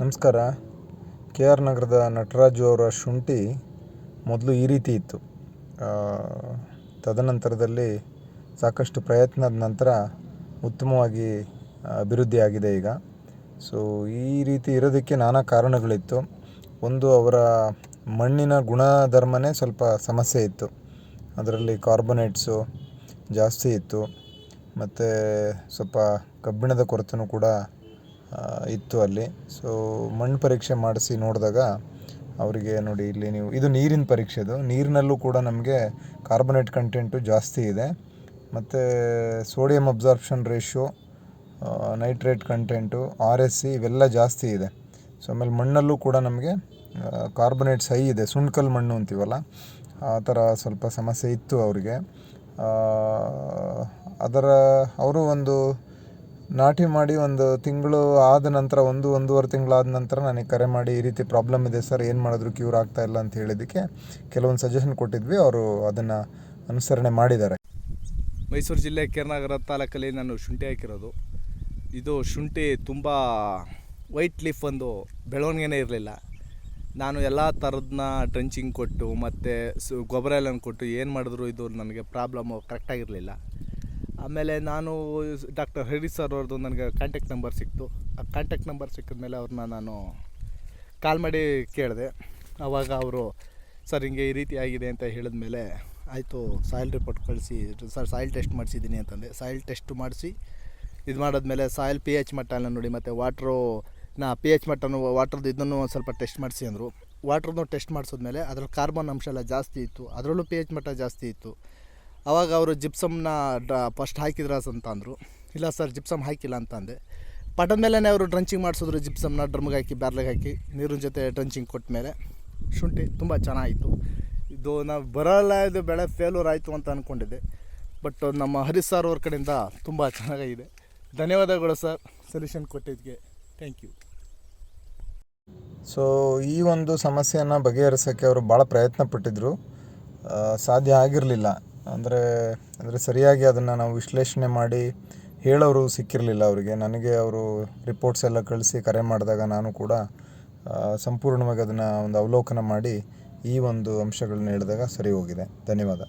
ನಮಸ್ಕಾರ. K R ನಗರದ ನಟರಾಜು ಅವರ ಶುಂಠಿ ಮೊದಲು ಈ ರೀತಿ ಇತ್ತು. ತದನಂತರದಲ್ಲಿ ಸಾಕಷ್ಟು ಪ್ರಯತ್ನದ ನಂತರ ಉತ್ತಮವಾಗಿ ಅಭಿವೃದ್ಧಿಯಾಗಿದೆ ಈಗ. ಸೊ ಈ ರೀತಿ ಇರೋದಕ್ಕೆ ನಾನಾ ಕಾರಣಗಳಿತ್ತು. ಒಂದು, ಅವರ ಮಣ್ಣಿನ ಗುಣಧರ್ಮನೇ ಸ್ವಲ್ಪ ಸಮಸ್ಯೆ ಇತ್ತು. ಅದರಲ್ಲಿ ಕಾರ್ಬೊನೇಟ್ಸು ಜಾಸ್ತಿ ಇತ್ತು. ಮತ್ತು ಸ್ವಲ್ಪ ಕಬ್ಬಿಣದ ಕೊರತೆಯೂ ಕೂಡ ಇತ್ತು ಅಲ್ಲಿ. ಸೊ ಮಣ್ಣು ಪರೀಕ್ಷೆ ಮಾಡಿಸಿ ನೋಡಿದಾಗ ಅವರಿಗೆ ನೋಡಿ ಇಲ್ಲಿ ನೀವು, ಇದು ನೀರಿನ ಪರೀಕ್ಷೆದು ನೀರಿನಲ್ಲೂ ಕೂಡ ನಮಗೆ ಕಾರ್ಬೊನೇಟ್ ಕಂಟೆಂಟು ಜಾಸ್ತಿ ಇದೆ. ಮತ್ತು sodium absorption ratio nitrate content R S C ಇವೆಲ್ಲ ಜಾಸ್ತಿ ಇದೆ. ಸೊ ಆಮೇಲೆ ಮಣ್ಣಲ್ಲೂ ಕೂಡ ನಮಗೆ ಕಾರ್ಬೊನೇಟ್ಸ್ ಹೈ ಇದೆ. ಸುಣ್ಕಲ್ ಮಣ್ಣು ಅಂತೀವಲ್ಲ, ಆ ಥರ ಸ್ವಲ್ಪ ಸಮಸ್ಯೆ ಇತ್ತು ಅವರಿಗೆ. ಅದರ, ಅವರು ಒಂದು ನಾಟಿ ಮಾಡಿ ಒಂದು ತಿಂಗಳು ಆದ ನಂತರ, ಒಂದು, ಒಂದೂವರೆ ತಿಂಗಳಾದ ನಂತರ ನನಗೆ ಕರೆ ಮಾಡಿ, ಈ ರೀತಿ ಪ್ರಾಬ್ಲಮ್ ಇದೆ ಸರ್ ಏನು ಮಾಡಿದ್ರು ಕ್ಯೂರ್ ಆಗ್ತಾ ಇಲ್ಲ ಅಂತ ಹೇಳಿದ್ದಕ್ಕೆ ಕೆಲವೊಂದು ಸಜೆಷನ್ ಕೊಟ್ಟಿದ್ವಿ, ಅವರು ಅದನ್ನು ಅನುಸರಣೆ ಮಾಡಿದ್ದಾರೆ. ಮೈಸೂರು ಜಿಲ್ಲೆ ಕೇರ್ನಗರ ತಾಲೂಕಲ್ಲಿ ನಾನು ಶುಂಠಿ ಹಾಕಿರೋದು. ಇದು ಶುಂಠಿ ತುಂಬ ವೈಟ್ ಲೀಫ್ ಒಂದು ಬೆಳವಣಿಗೆನೇ ಇರಲಿಲ್ಲ. ನಾನು ಎಲ್ಲ ಥರದನ್ನ ಡ್ರೆಂಚಿಂಗ್ ಕೊಟ್ಟು ಮತ್ತು ಸು ಗೊಬ್ಬರ ಎಲ್ಲ ಕೊಟ್ಟು ಏನು ಮಾಡಿದ್ರು ಇದು ನನಗೆ ಪ್ರಾಬ್ಲಮ್ಮು ಕರೆಕ್ಟಾಗಿರಲಿಲ್ಲ ಆಮೇಲೆ ನಾನು ಡಾಕ್ಟರ್ ಹರಿ ಸರ್ ಅವ್ರದ್ದು ನನಗೆ ಕಾಂಟ್ಯಾಕ್ಟ್ ನಂಬರ್ ಸಿಕ್ತು. ಆ ಕಾಂಟ್ಯಾಕ್ಟ್ ನಂಬರ್ ಸಿಕ್ಕಿದ್ಮೇಲೆ ಅವ್ರನ್ನ ನಾನು ಕಾಲ್ ಮಾಡಿ ಕೇಳಿದೆ. ಆವಾಗ ಅವರು, ಸರ್, ಹಿಂಗೆ ಈ ರೀತಿ ಆಗಿದೆ ಅಂತ ಹೇಳಿದ ಮೇಲೆ ಆಯಿತು ಸಾಯಿಲ್ ರಿಪೋರ್ಟ್ ಕಳಿಸಿ, ಸರ್ ಸಾಯಿಲ್ ಟೆಸ್ಟ್ ಮಾಡಿಸಿದ್ದೀನಿ ಅಂತಂದೆ. ಸಾಯಿಲ್ ಟೆಸ್ಟ್ ಮಾಡಿಸಿ, ಇದು ಮಾಡಿದ್ಮೇಲೆ ಸಾಯಿಲ್ ಪಿ ಎಚ್ ಮಟ್ಟನ ನೋಡಿ, ಮತ್ತು ವಾಟ್ರು ನಾ ಪಿ ಎಚ್ ಮಟ್ಟನು ವಾಟ್ರದ್ದು ಇದನ್ನು ಒಂದು ಸ್ವಲ್ಪ ಟೆಸ್ಟ್ ಮಾಡಿಸಿ ಅಂದರು. ವಾಟ್ರದ್ದು ಟೆಸ್ಟ್ ಮಾಡಿಸಿದ್ಮೇಲೆ ಅದರಲ್ಲಿ ಕಾರ್ಬನ್ ಅಂಶ ಎಲ್ಲ ಜಾಸ್ತಿ ಇತ್ತು. ಅದರಲ್ಲೂ ಪಿ ಎಚ್ ಮಟ್ಟ ಜಾಸ್ತಿ ಇತ್ತು. ಆವಾಗ ಅವರು ಜಿಪ್ಸಮ್ನ ಡ ಫಸ್ಟ್ ಹಾಕಿದ್ರ ಅಂತ ಅಂದರು. ಇಲ್ಲ ಸರ್, ಜಿಪ್ಸಮ್ ಹಾಕಿಲ್ಲ ಅಂತ ಅಂದೆ. ಪಟದ ಮೇಲೇ ಅವರು ಡ್ರಂಚಿಂಗ್ ಮಾಡಿಸಿದ್ರು ಜಿಪ್ಸಮ್ನ, ಡ್ರಮ್ಗೆ ಹಾಕಿ, ಬ್ಯಾರ್ಲಿಗೆ ಹಾಕಿ, ನೀರಿನ ಜೊತೆ ಡ್ರಂಚಿಂಗ್ ಕೊಟ್ಟ ಮೇಲೆ. ಶುಂಠಿ ತುಂಬ ಚೆನ್ನಾಗಿತ್ತು. ಇದು ನಾವು ಬರೋಲ್ಲ, ಇದು ಬೆಳೆ ಫೇಲ್ಯೂರ್ ಆಯಿತು ಅಂತ ಅಂದ್ಕೊಂಡಿದ್ದೆ ಬಟ್ ನಮ್ಮ ಹರೀಶ್ ಸರ್ ಅವ್ರ ಕಡೆಯಿಂದ ತುಂಬ ಚೆನ್ನಾಗಿದೆ ಧನ್ಯವಾದಗಳು ಸರ್ ಸೊಲ್ಯೂಷನ್ ಕೊಟ್ಟಿದ್ದಕ್ಕೆ ಥ್ಯಾಂಕ್ ಯು ಸೊ ಈ ಒಂದು ಸಮಸ್ಯೆಯನ್ನು ಬಗೆಹರಿಸೋಕ್ಕೆ ಅವರು ಭಾಳ ಪ್ರಯತ್ನ ಪಟ್ಟಿದ್ದರು ಸಾಧ್ಯ ಆಗಿರಲಿಲ್ಲ. ಅಂದರೆ ಅಂದರೆ ಸರಿಯಾಗಿ ಅದನ್ನು ನಾವು ವಿಶ್ಲೇಷಣೆ ಮಾಡಿ ಹೇಳೋರು ಸಿಕ್ಕಿರಲಿಲ್ಲ ಅವರಿಗೆ. ನನಗೆ ಅವರು ರಿಪೋರ್ಟ್ಸ್ ಎಲ್ಲ ಕಳಿಸಿ ಕರೆ ಮಾಡಿದಾಗ ನಾನು ಕೂಡ ಸಂಪೂರ್ಣವಾಗಿ ಅದನ್ನು ಒಂದು ಅವಲೋಕನ ಮಾಡಿ ಈ ಒಂದು ಅಂಶಗಳನ್ನ ಹೇಳಿದಾಗ ಸರಿ ಹೋಗಿದೆ. ಧನ್ಯವಾದ.